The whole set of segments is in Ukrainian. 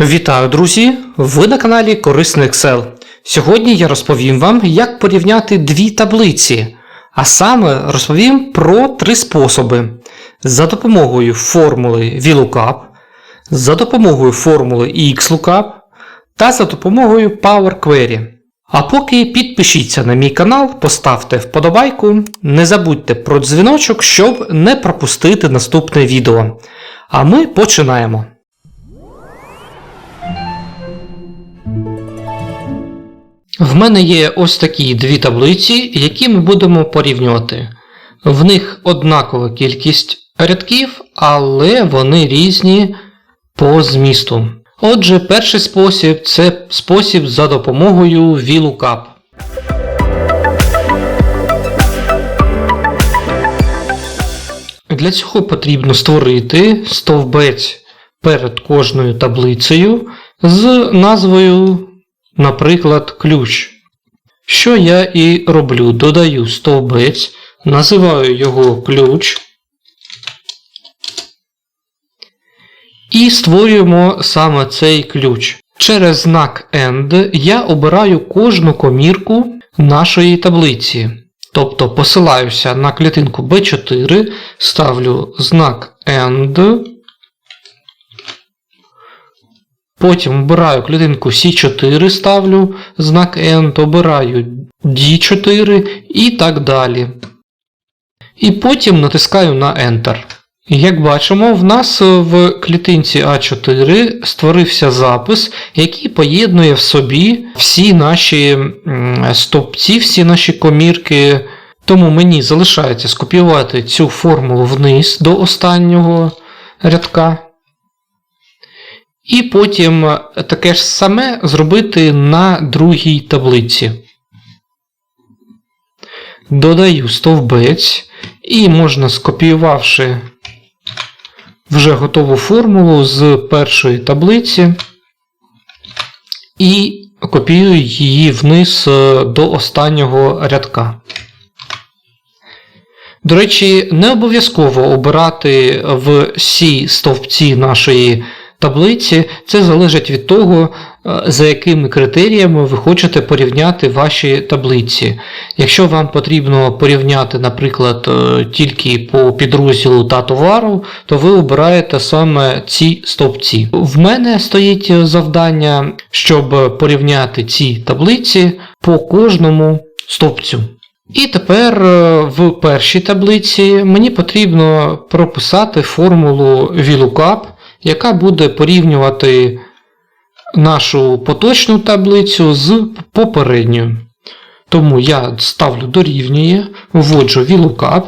Вітаю, друзі! Ви на каналі Корисний Excel. Сьогодні я розповім вам, як порівняти дві таблиці, а саме розповім про три способи: за допомогою формули VLOOKUP, за допомогою формули XLOOKUP та за допомогою Power Query. А поки підпишіться на мій канал, поставте вподобайку, не забудьте про дзвіночок, щоб не пропустити наступне відео. А ми починаємо. В мене є ось такі дві таблиці, які ми будемо порівнювати. В них однакова кількість рядків, але вони різні по змісту. Отже, перший спосіб це спосіб за допомогою VLOOKUP. Для цього потрібно створити стовбець перед кожною таблицею з назвою, наприклад, ключ. Що я і роблю? Додаю стовбець, називаю його ключ. І створюємо саме цей ключ. Через знак AND я обираю кожну комірку нашої таблиці. Тобто посилаюся на клітинку B4, ставлю знак AND. Потім обираю клітинку C4, ставлю знак AND, обираю D4 і так далі. І потім натискаю на Enter. Як бачимо, в нас в клітинці А4 створився запис, який поєднує в собі всі наші м, стовпці, всі наші комірки. Тому мені залишається скопіювати цю формулу вниз до останнього рядка. І потім таке ж саме зробити на другій таблиці. Додаю стовбець, і можна скопіювавши вже готову формулу з першої таблиці і копіюю її вниз е, до останнього рядка. До речі, не обов'язково обирати в сі стовпці нашої таблиці, це залежить від того, е, за якими критеріями ви хочете порівняти ваші таблиці. Якщо вам потрібно порівняти, наприклад, е, тільки по підрозділу та товару, то ви обираєте саме ці стовпці. В мене стоїть завдання, щоб порівняти ці таблиці по кожному стовпцю. І тепер е, в першій таблиці мені потрібно прописати формулу VLOOKUP, яка буде порівнювати нашу поточну таблицю з попередньою. Тому я ставлю дорівнює, вводжу VLOOKUP,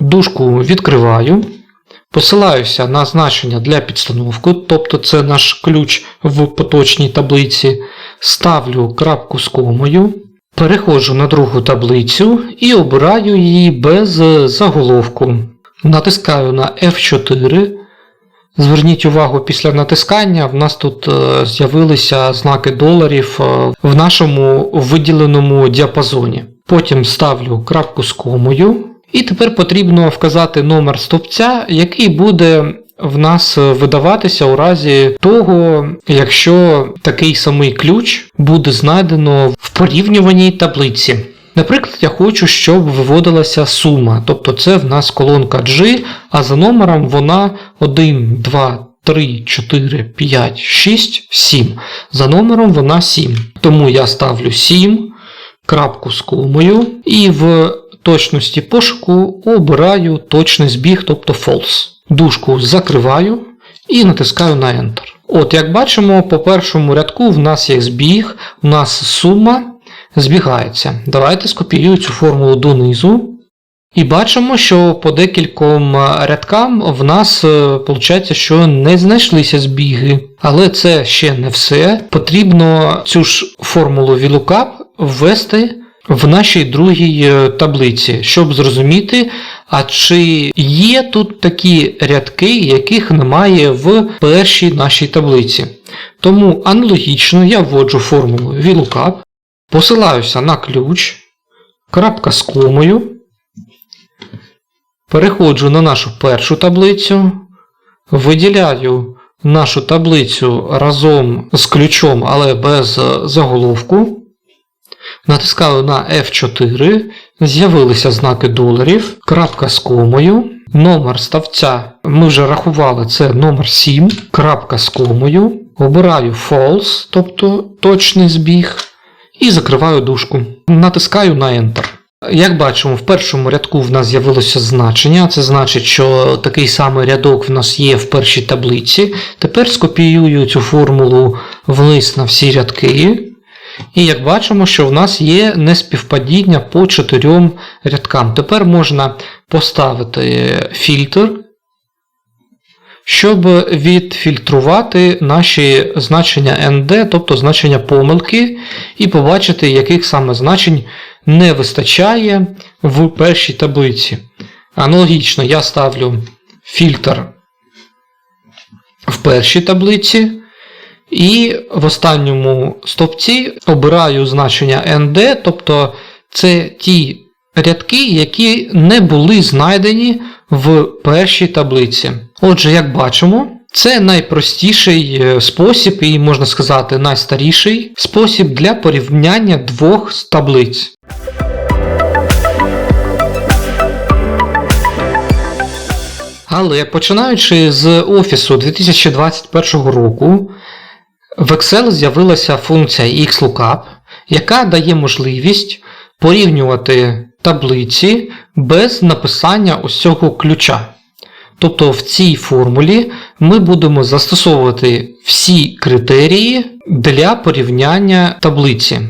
дужку відкриваю, посилаюся на значення для підстановки, тобто це наш ключ в поточній таблиці, ставлю крапку з комою, переходжу на другу таблицю і обираю її без заголовку. Натискаю на F4. Зверніть увагу, після натискання в нас тут е, з'явилися знаки доларів е, в нашому виділеному діапазоні. Потім ставлю крапку з комою. І тепер потрібно вказати номер стовпця, який буде в нас видаватися у разі того, якщо такий самий ключ буде знайдено в порівнюваній таблиці. Наприклад, я хочу, щоб виводилася сума, тобто це в нас колонка G, а за номером вона 1, 2, 3, 4, 5, 6, 7. За номером вона 7. Тому я ставлю 7, крапку з комою, і в точності пошуку обираю точний збіг, тобто false. Дужку закриваю і натискаю на Enter. От, як бачимо, по першому рядку в нас є збіг, в нас сума збігається. Давайте скопіюю цю формулу донизу. І бачимо, що по декільком рядкам в нас виходить, що не знайшлися збіги. Але це ще не все. Потрібно цю ж формулу VLOOKUP ввести в нашій другій е, таблиці, щоб зрозуміти, а чи є тут такі рядки, яких немає в першій нашій таблиці. Тому аналогічно я вводжу формулу VLOOKUP, посилаюся на ключ, крапка з комою, переходжу на нашу першу таблицю, виділяю нашу таблицю разом з ключом, але без заголовку. Натискаю на F4, з'явилися знаки доларів, крапка з комою, номер ставця, ми вже рахували, це номер 7, крапка з комою, обираю false, тобто точний збіг, і закриваю дужку. Натискаю на Enter. Як бачимо, в першому рядку в нас з'явилося значення, це значить, що такий самий рядок в нас є в першій таблиці. Тепер скопіюю цю формулу вниз на всі рядки. І як бачимо, що в нас є неспівпадіння по чотирьом рядкам. Тепер можна поставити фільтр, щоб відфільтрувати наші значення ND, тобто значення помилки, і побачити, яких саме значень не вистачає в першій таблиці. Аналогічно я ставлю фільтр в першій таблиці. І в останньому стовпці обираю значення ND, тобто це ті рядки, які не були знайдені в першій таблиці. Отже, як бачимо, це найпростіший е, спосіб, і можна сказати, найстаріший спосіб для порівняння двох таблиць. Але починаючи з офісу 2021 року, в Excel з'явилася функція XLOOKUP, яка дає можливість порівнювати таблиці без написання ось цього ключа. Тобто в цій формулі ми будемо застосовувати всі критерії для порівняння таблиці.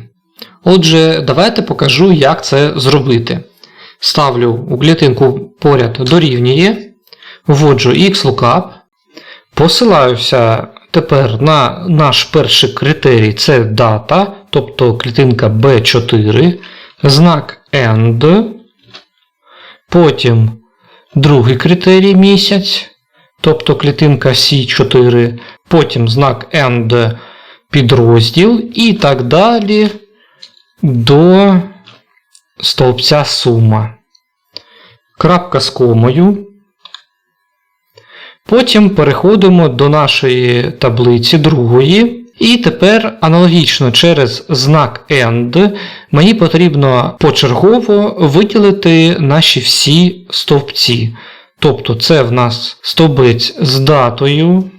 Отже, давайте покажу, як це зробити. Ставлю у клітинку поряд дорівнює, вводжу XLOOKUP, посилаюся тепер на наш перший критерій це дата, тобто клітинка B4, знак AND, потім другий критерій місяць, тобто клітинка C4, потім знак AND підрозділ і так далі до стовпця сума. Крапка з комою. Потім переходимо до нашої таблиці другої. І тепер аналогічно через знак AND мені потрібно почергово виділити наші всі стовпці. Тобто це в нас стовбець з датою,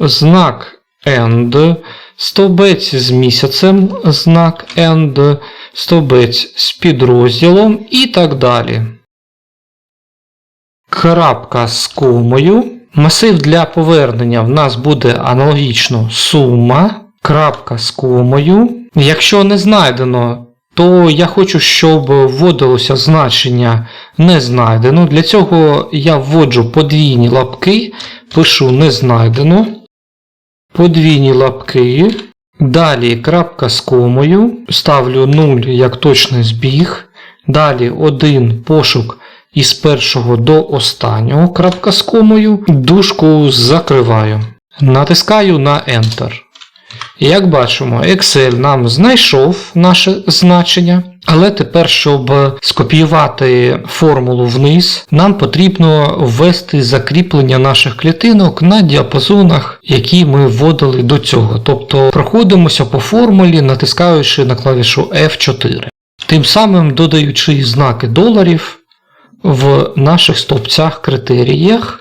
знак AND, стовбець з місяцем, знак AND, стовбець з підрозділом і так далі. Крапка з комою. Масив для повернення в нас буде аналогічно сума, крапка з комою. Якщо не знайдено, то я хочу, щоб вводилося значення не знайдено. Для цього я вводжу подвійні лапки, пишу не знайдено. Подвійні лапки. Далі крапка з комою. Ставлю 0 як точний збіг. Далі один пошук із першого до останнього крапка з комою, дужку закриваю. Натискаю на Enter. Як бачимо, Excel нам знайшов наше значення, але тепер, щоб скопіювати формулу вниз, нам потрібно ввести закріплення наших клітинок на діапазонах, які ми вводили до цього. Тобто проходимося по формулі, натискаючи на клавішу F4. Тим самим додаючи знаки доларів в наших стовпцях критеріях,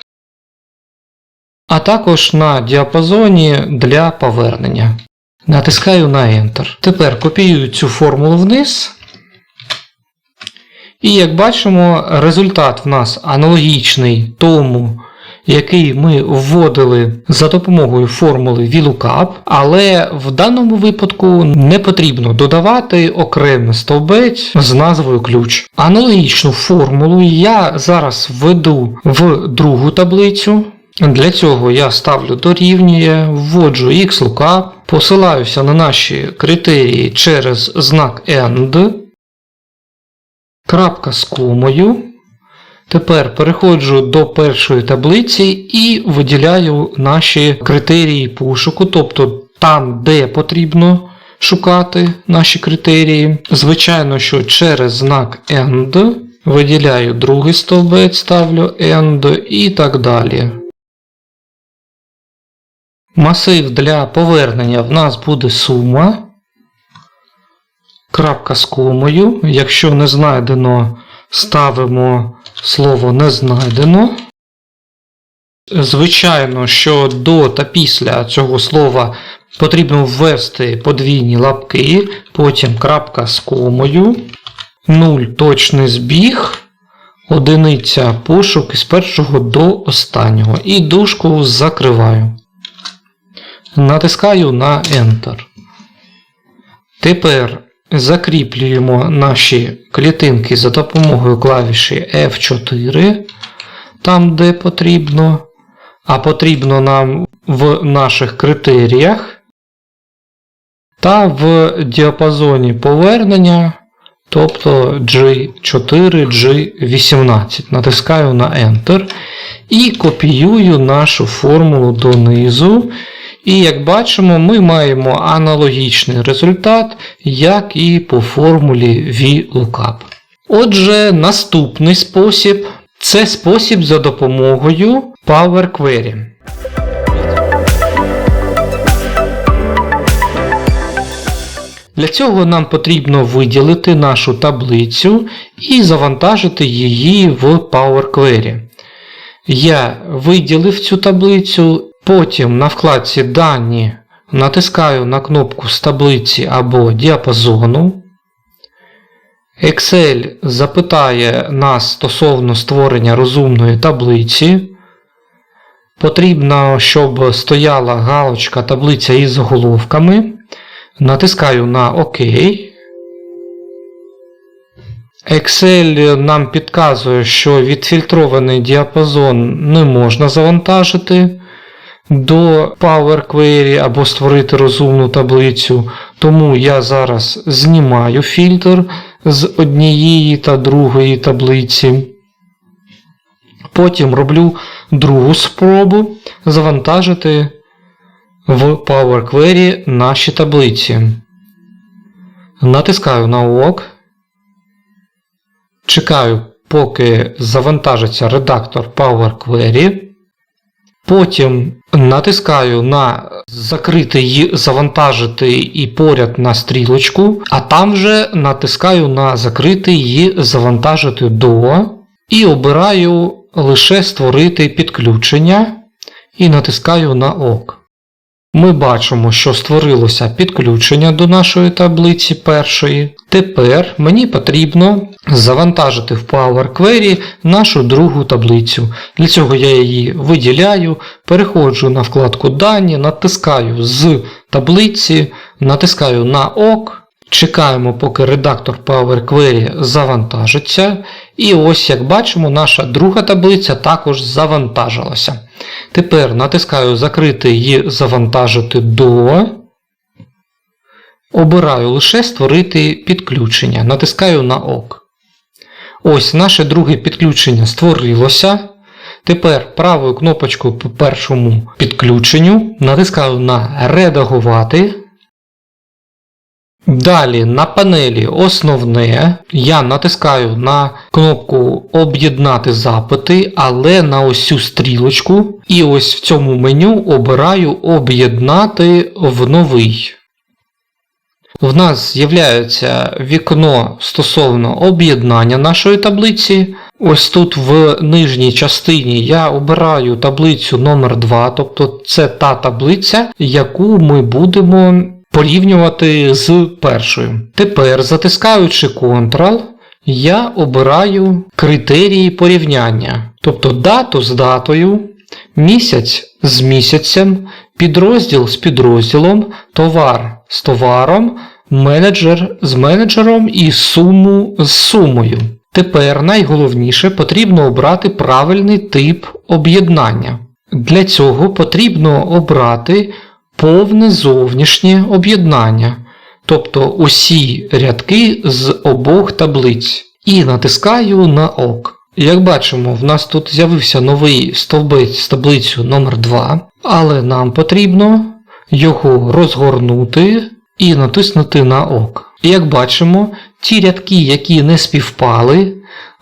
а також на діапазоні для повернення. Натискаю на Enter. Тепер копіюю цю формулу вниз. І як бачимо, результат в нас аналогічний тому, який ми вводили за допомогою формули VLOOKUP, але в даному випадку не потрібно додавати окремий стовбець з назвою ключ. Аналогічну формулу я зараз введу в другу таблицю. Для цього я ставлю дорівнює, вводжу XLOOKUP, посилаюся на наші критерії через знак AND, крапка з комою. Тепер переходжу до першої таблиці і виділяю наші критерії пошуку, тобто там, де потрібно шукати наші критерії. Звичайно, що через знак AND виділяю другий стовбець, ставлю AND і так далі. Масив для повернення в нас буде сума. Крапка з комою. Якщо не знайдено, ставимо слово не знайдено. Звичайно, що до та після цього слова потрібно ввести подвійні лапки, потім крапка з комою, 0 точний збіг, одиниця пошук із першого до останнього. І дужку закриваю. Натискаю на Enter. Тепер закріплюємо наші клітинки за допомогою клавіші F4, там, де потрібно. А потрібно нам в наших критеріях та в діапазоні повернення, тобто G4, G18. Натискаю на Enter і копіюю нашу формулу донизу. І як бачимо, ми маємо аналогічний результат, як і по формулі VLOOKUP. Отже, наступний спосіб це спосіб за допомогою Power Query. Для цього нам потрібно виділити нашу таблицю і завантажити її в Power Query. Я виділив цю таблицю, потім на вкладці Дані натискаю на кнопку з таблиці або діапазону. Excel запитає нас стосовно створення розумної таблиці. Потрібно, щоб стояла галочка таблиця із заголовками. Натискаю на ОК. Excel нам підказує, що відфільтрований діапазон не можна завантажити до Power Query або створити розумну таблицю. Тому я зараз знімаю фільтр з однієї та другої таблиці. Потім роблю другу спробу завантажити в Power Query наші таблиці. Натискаю на ОК. Чекаю, поки завантажиться редактор Power Query. Потім натискаю на закрити її, завантажити і поряд на стрілочку, а там вже натискаю на закрити її, завантажити до. І обираю лише створити підключення і натискаю на ОК. Ми бачимо, що створилося підключення до нашої таблиці першої. Тепер мені потрібно завантажити в Power Query нашу другу таблицю. Для цього я її виділяю, переходжу на вкладку Дані, натискаю з таблиці, натискаю на ОК. Чекаємо, поки редактор Power Query завантажиться. І ось, як бачимо, наша друга таблиця також завантажилася. Тепер натискаю Закрити і завантажити до. Обираю лише Створити підключення. Натискаю на ОК. Ось наше друге підключення створилося. Тепер правою кнопочкою по першому підключенню натискаю на Редагувати. Далі на панелі Основне я натискаю на кнопку Об'єднати запити, але на ось цю стрілочку. І ось в цьому меню обираю Об'єднати в новий. В нас з'являється вікно стосовно об'єднання нашої таблиці. Ось тут в нижній частині я обираю таблицю номер 2 тобто це та таблиця, яку ми будемо порівнювати з першою. Тепер, затискаючи Ctrl, я обираю критерії порівняння, тобто дату з датою, місяць з місяцем, підрозділ з підрозділом, товар з товаром, менеджер з менеджером і суму з сумою. Тепер найголовніше потрібно обрати правильний тип об'єднання. Для цього потрібно обрати повне зовнішнє об'єднання, тобто усі рядки з обох таблиць. І натискаю на ОК. Як бачимо, в нас тут з'явився новий стовбець з таблицею номер 2 але нам потрібно його розгорнути і натиснути на ОК. Як бачимо, ті рядки, які не співпали,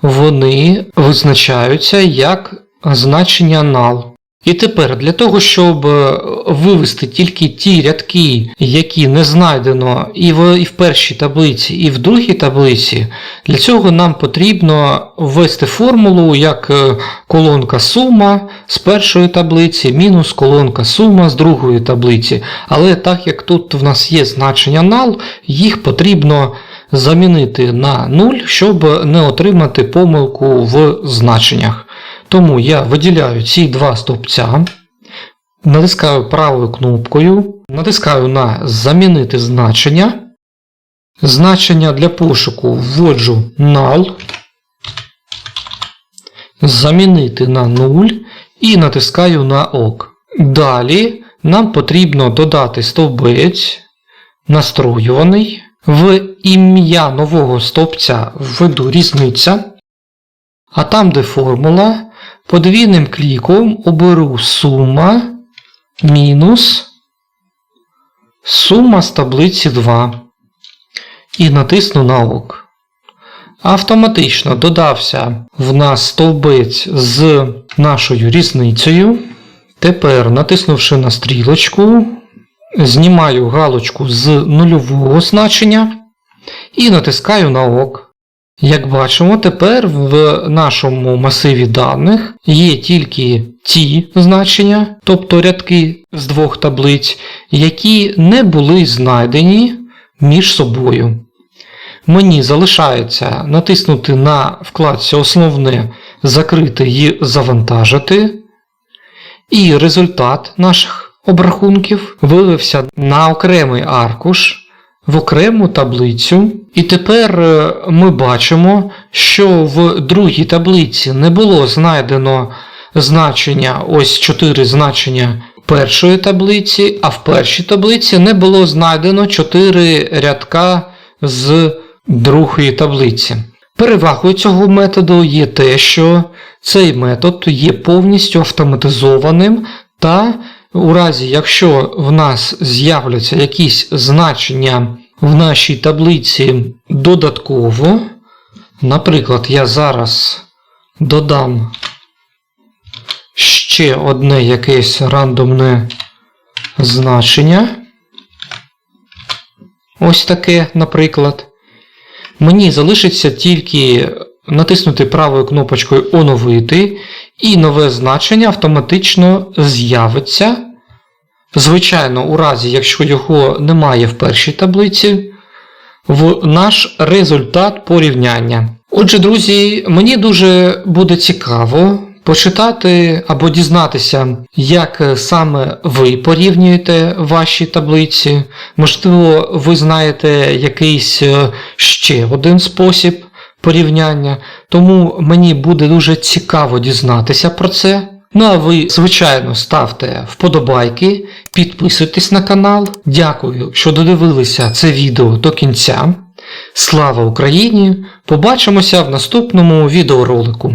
вони визначаються як значення null. І тепер для того, щоб е, вивести тільки ті рядки, які не знайдено і в, і в першій таблиці, і в другій таблиці, для цього нам потрібно ввести формулу як е, колонка сума з першої таблиці мінус колонка сума з другої таблиці. Але так як тут в нас є значення null, їх потрібно замінити на 0, щоб не отримати помилку в значеннях. Тому я виділяю ці два стовпця, натискаю правою кнопкою, натискаю на Замінити значення. Значення для пошуку вводжу null, замінити на 0 і натискаю на ОК. Далі нам потрібно додати стовбець, настроюваний. В ім'я нового стовпця введу різниця. А там, де формула, подвійним кліком оберу сума мінус сума з таблиці 2 і натисну на ОК. Автоматично додався в нас стовбець з нашою різницею. Тепер, натиснувши на стрілочку, знімаю галочку з нульового значення і натискаю на ОК. Як бачимо, тепер в нашому масиві даних є тільки ті значення, тобто рядки з двох таблиць, які не були знайдені між собою. Мені залишається натиснути на вкладці Основне закрити і завантажити. І результат наших обрахунків вилився на окремий аркуш в окрему таблицю. І тепер е, ми бачимо, що в другій таблиці не було знайдено значення, ось 4 значення першої таблиці, а в першій таблиці не було знайдено 4 рядка з другої таблиці. Перевагою цього методу є те, що цей метод є повністю автоматизованим та у разі, якщо в нас з'являться якісь значення в нашій таблиці додатково, наприклад, я зараз додам ще одне якесь рандомне значення. Ось таке, наприклад. Мені залишиться тільки натиснути правою кнопочкою Оновити, і нове значення автоматично з'явиться. Звичайно, у разі, якщо його немає в першій таблиці, в наш результат порівняння. Отже, друзі, мені дуже буде цікаво почитати або дізнатися, як саме ви порівнюєте ваші таблиці. Можливо, ви знаєте якийсь е, ще один спосіб порівняння, тому мені буде дуже цікаво дізнатися про це. Ну а ви, звичайно, ставте вподобайки, підписуйтесь на канал. Дякую, що додивилися це відео до кінця. Слава Україні! Побачимося в наступному відеоролику.